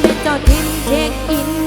เมนเจ้าทิมเช็คอิน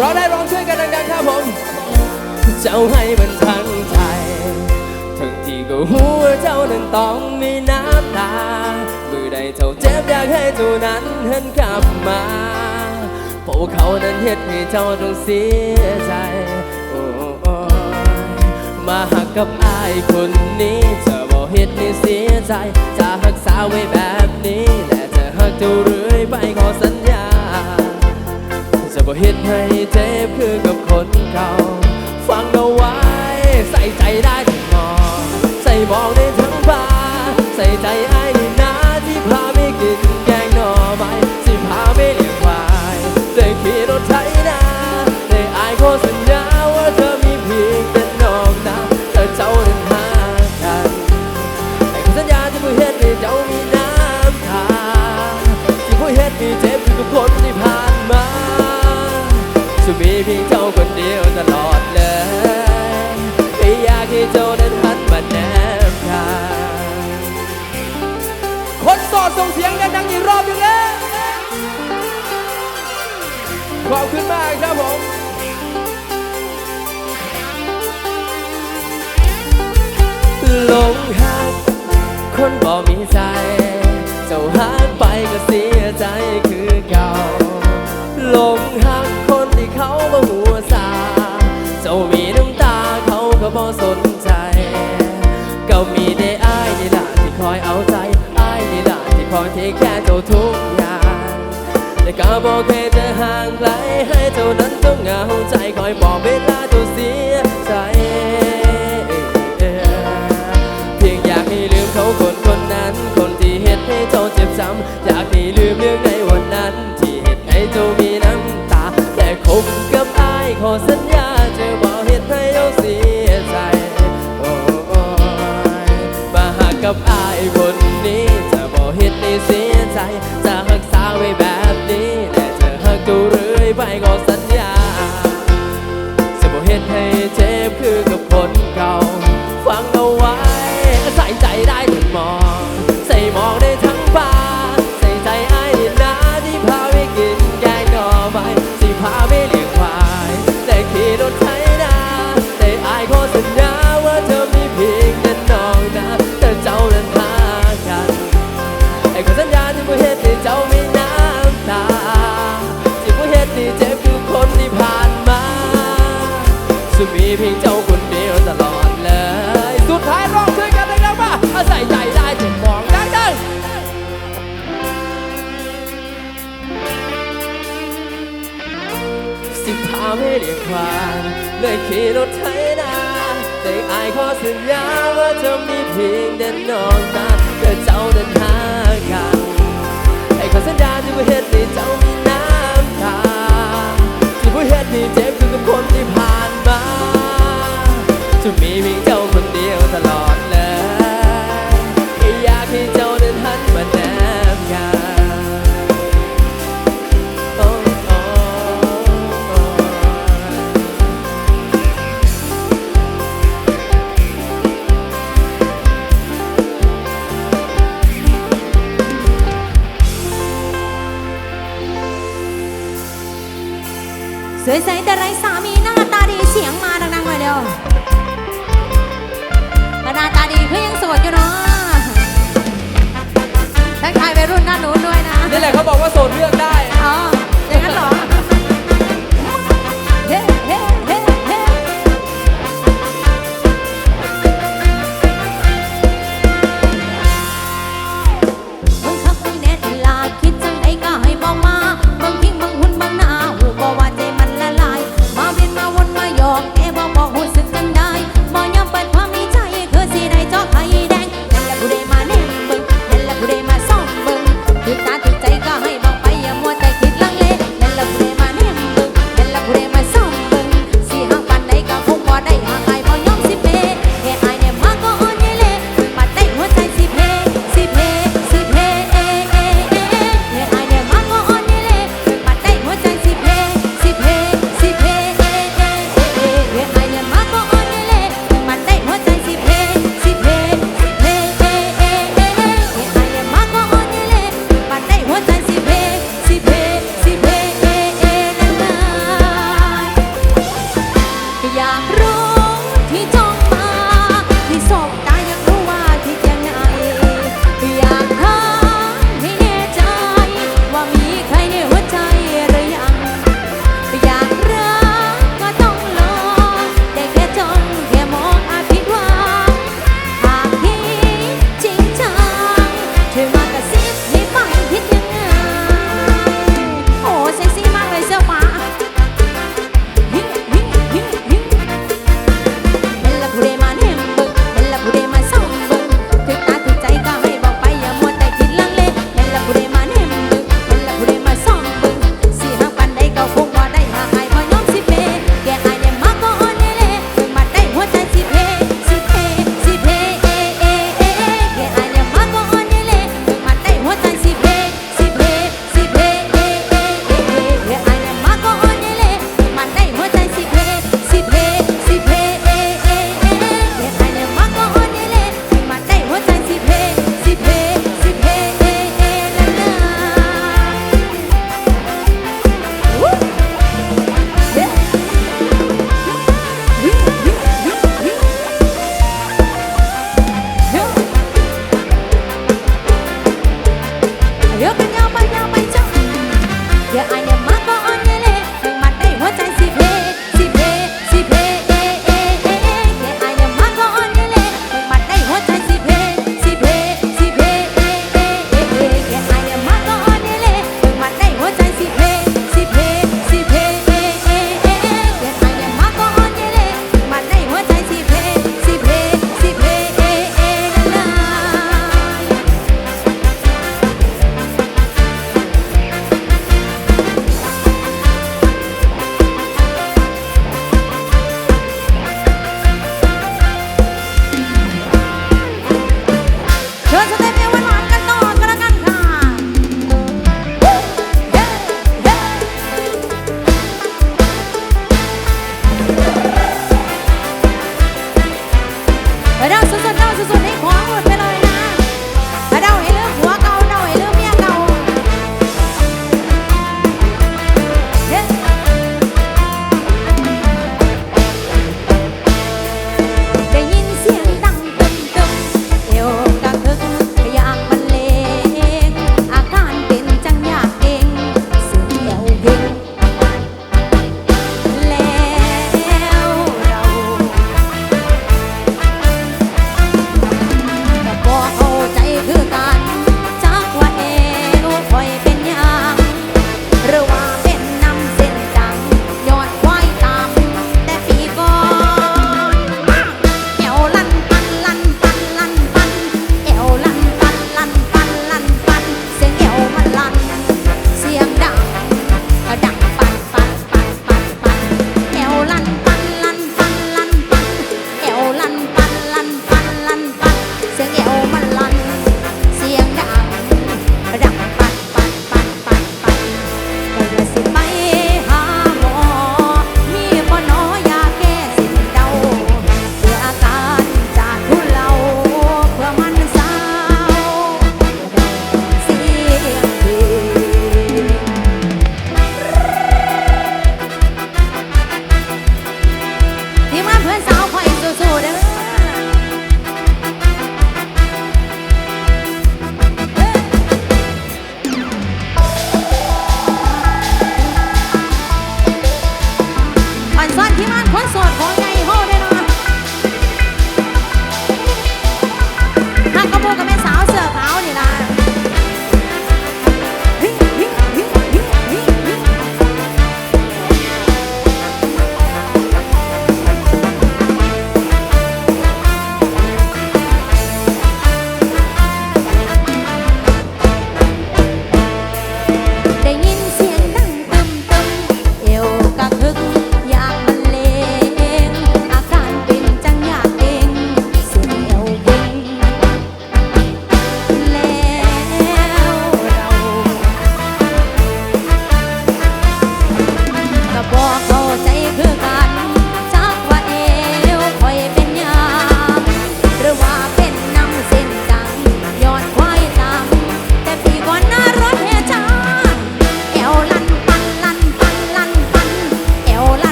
ราได้ร้องช่วยกันดังๆครับผมเจ้าให้มันทั้งใจทั้งที่ก็หัวเจ้านั้นต้องมีน้ำตามือใดเจ้าเจ็บอยากให้เจ้านั้นหันกลับมาเพราะว่าเขานั้นเฮ็ดให้เจ้าต้องเสียใจโอ้มาหักกับอายคนนี้จะบอกเฮ็ดให้เสียใจ จะหักษาไว้แบบนี้และจะหักเจ้าเรื่อยไปขอสัญญา จะบ่เฮ็ดให้เจ็บคือกับคนเก่า ฟังเอาไว้ใส่ใจได้ทั้งมองใส่มองได้ทั้งบาใส่ใจไอ้นี่นะที่พาไม่กินแกงหน่อไม้ที่พาไม่เลี้ยงควายได้ขี่รถไถนา คนบ่มีใจ เจ้าหักไปก็เสียใจคือเก่าหลงหักคนที่เขาบ่หัวสาเจ้ามีน้ำตาเขาก็บ่สนใจ ก็มีได้อ้ายนี่ล่ะที่คอยเอาใจอ้ายนี่ล่ะที่คอยเทแค่เจ้าทุกอย่าง แต่ก็บอกเคยจะห่างไกลให้เจ้านั้นต้องเหงาใจคอยบอกเวลาเจ้าเสีย เขาคนคนนั้น คนที่เห็นให้เจ้าเจ็บช้ำอยากให้ลืมเรื่องในวันนั้น ที่เห็นให้เจ้ามีน้ำตา แต่คบกับอายขอสัญญาจะบอกเหตุให้เจ้าเสียใจโอ้ยมาหากับอายคนนี้จะบอกเหตุให้เสียใจจะรักษาไว้แบบนี้และจะหักตัวเรื่อยไปข